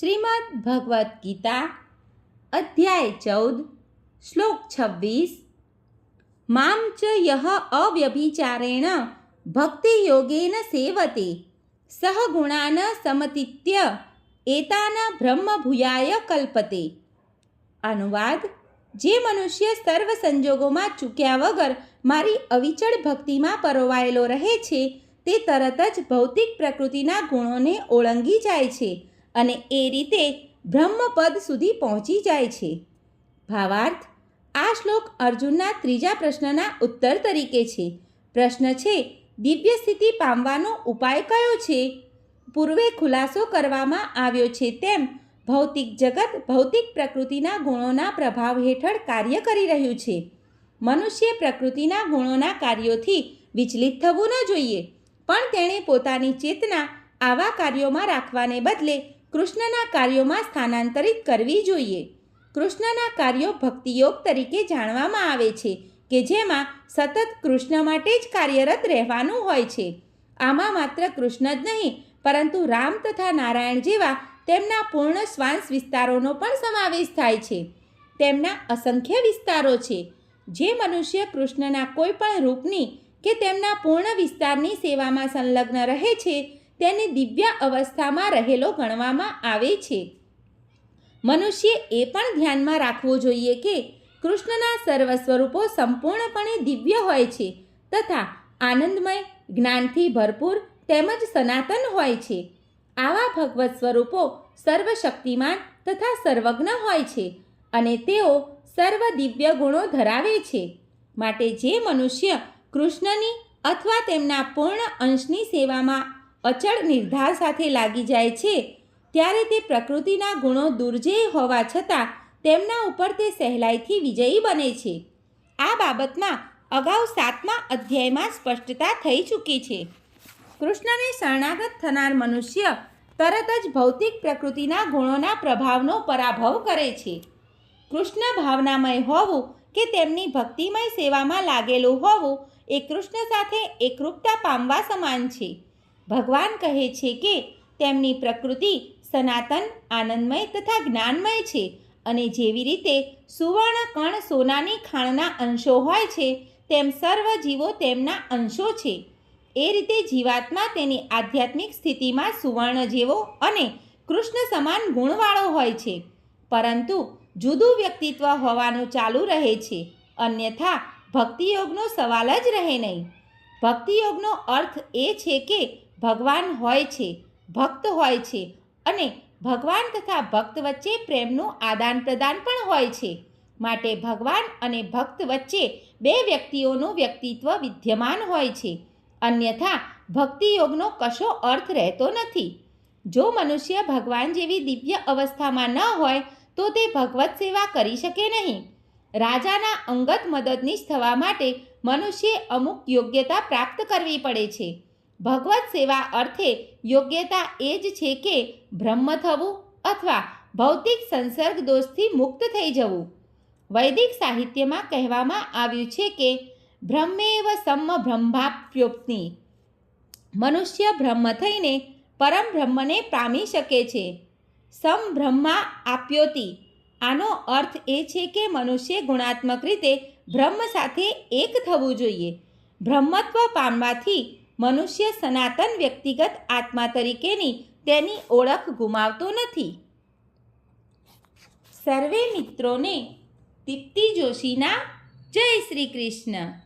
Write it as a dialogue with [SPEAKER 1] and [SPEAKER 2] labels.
[SPEAKER 1] શ્રીમદ ભગવદ્ ગીતા, અધ્યાય ચૌદ, શ્લોક છવ્વીસ. મામ ચ યહ અવ્યભિચારેણ ભક્તિ યોગેન સેવતે સહગુણાન સમતિત્ય એતાન બ્રહ્મ ભૂયાય કલ્પતે. અનુવાદ, જે મનુષ્ય સર્વ સંજોગોમાં ચૂક્યા વગર મારી અવિચળ ભક્તિમાં પરોવાયેલો રહે છે, તે તરત જ ભૌતિક પ્રકૃતિના ગુણોને ઓળંગી જાય છે અને એ રીતે બ્રહ્મપદ સુધી પહોંચી જાય છે. ભાવાર્થ, આ શ્લોક અર્જુનના ત્રીજા પ્રશ્નના ઉત્તર તરીકે છે. પ્રશ્ન છે, દિવ્ય સ્થિતિ પામવાનો ઉપાય કયો છે? પૂર્વે ખુલાસો કરવામાં આવ્યો છે તેમ ભૌતિક જગત ભૌતિક પ્રકૃતિના ગુણોના પ્રભાવ હેઠળ કાર્ય કરી રહ્યું છે. મનુષ્ય પ્રકૃતિના ગુણોના કાર્યોથી વિચલિત થવું ન જોઈએ, પણ તેણે પોતાની ચેતના આવા કાર્યોમાં રાખવાને બદલે કૃષ્ણના કાર્યોમાં સ્થાનાંતરિત કરવી જોઈએ. કૃષ્ણના કાર્યો ભક્તિયોગ તરીકે જાણવામાં આવે છે કે જેમાં સતત કૃષ્ણ માટે જ કાર્યરત રહેવાનું હોય છે. આમાં માત્ર કૃષ્ણ જ નહીં, પરંતુ રામ તથા નારાયણ જેવા તેમના પૂર્ણ શ્વાંસ વિસ્તારોનો પણ સમાવેશ થાય છે. તેમના અસંખ્ય વિસ્તારો છે. જે મનુષ્ય કૃષ્ણના કોઈ પણ રૂપની કે તેમના પૂર્ણ વિસ્તારની સેવામાં સંલગ્ન રહે છે તેને દિવ્ય અવસ્થામાં રહેલો ગણવામાં આવે છે. મનુષ્ય એ પણ ધ્યાનમાં રાખવું જોઈએ કે કૃષ્ણના સર્વ સ્વરૂપો સંપૂર્ણપણે દિવ્ય હોય છે તથા આનંદમય, જ્ઞાનથી ભરપૂર તેમજ સનાતન હોય છે. આવા ભગવત સ્વરૂપો સર્વશક્તિમાન તથા સર્વજ્ઞ હોય છે અને તેઓ સર્વ દિવ્ય ગુણો ધરાવે છે. માટે જે મનુષ્ય કૃષ્ણની અથવા તેમના પૂર્ણ અંશની સેવામાં અચળ નિર્ધાર સાથે લાગી જાય છે. ત્યારે તે પ્રકૃતિના ગુણો દુર્જેય હોવા છતાં તેમના ઉપર તે સહેલાઈથી વિજયી બને છે. આ બાબતમાં અગાઉ સાતમા અધ્યાયમાં સ્પષ્ટતા થઈ ચૂકી છે. કૃષ્ણને શરણાગત થનાર મનુષ્ય તરત જ ભૌતિક પ્રકૃતિના ગુણોના પ્રભાવનો પરાભવ કરે છે. કૃષ્ણ ભાવનામય હોવું કે તેમની ભક્તિમય સેવામાં લાગેલું હોવું એ કૃષ્ણ સાથે એકરૂપતા પામવા સમાન છે. ભગવાન કહે છે કે તેમની પ્રકૃતિ સનાતન, આનંદમય તથા જ્ઞાનમય છે અને જેવી રીતે સુવર્ણ કણ સોનાની ખાણના અંશો હોય છે, તેમ સર્વ જીવો તેમના અંશો છે. એ રીતે જીવાત્મા તેની આધ્યાત્મિક સ્થિતિમાં સુવર્ણ જેવો અને કૃષ્ણ સમાન ગુણવાળો હોય છે. પરંતુ જુદું વ્યક્તિત્વ હોવાનું ચાલુ રહે છે. અન્યથા ભક્તિયોગનો સવાલ જ રહે નહીં. ભક્તિયોગનો અર્થ એ છે કે ભગવાન હોય છે, ભક્ત હોય છે અને ભગવાન તથા ભક્ત વચ્ચે પ્રેમનું આદાન પ્રદાન પણ હોય છે. માટે ભગવાન અને ભક્ત વચ્ચે બે વ્યક્તિઓનું વ્યક્તિત્વ વિદ્યમાન હોય છે. અન્યથા ભક્તિયોગનો કશો અર્થ રહેતો નથી. જો મનુષ્ય ભગવાન જેવી દિવ્ય અવસ્થામાં ન હોય, તો તે ભગવત સેવા કરી શકે નહીં. રાજાના અંગત મદદનીશ થવા માટે મનુષ્યે અમુક યોગ્યતા પ્રાપ્ત કરવી પડે છે. ભગવત સેવા અર્થે યોગ્યતા એ જ છે કે બ્રહ્મ થવું અથવા ભૌતિક સંસર્ગ દોષથી મુક્ત થઈ જવું. વૈદિક સાહિત્યમાં કહેવામાં આવ્યું છે કે બ્રહ્મેવ સમ બ્રહ્માપ્યોપ્તિ મનુષ્ય બ્રહ્મ થઈને પરમ બ્રહ્મને પામી શકે છે. સમ બ્રહ્મા આપ્યોતિ. આનો અર્થ એ છે કે મનુષ્ય ગુણાત્મક રીતે બ્રહ્મ સાથે એક થવું જોઈએ. બ્રહ્મત્વ પામવાથી મનુષ્ય સનાતન વ્યક્તિગત આત્મા તરીકેની તેની ઓળખ ગુમાવતો નથી. સર્વે મિત્રોને દીપ્તિ જોશીના જય શ્રી કૃષ્ણ.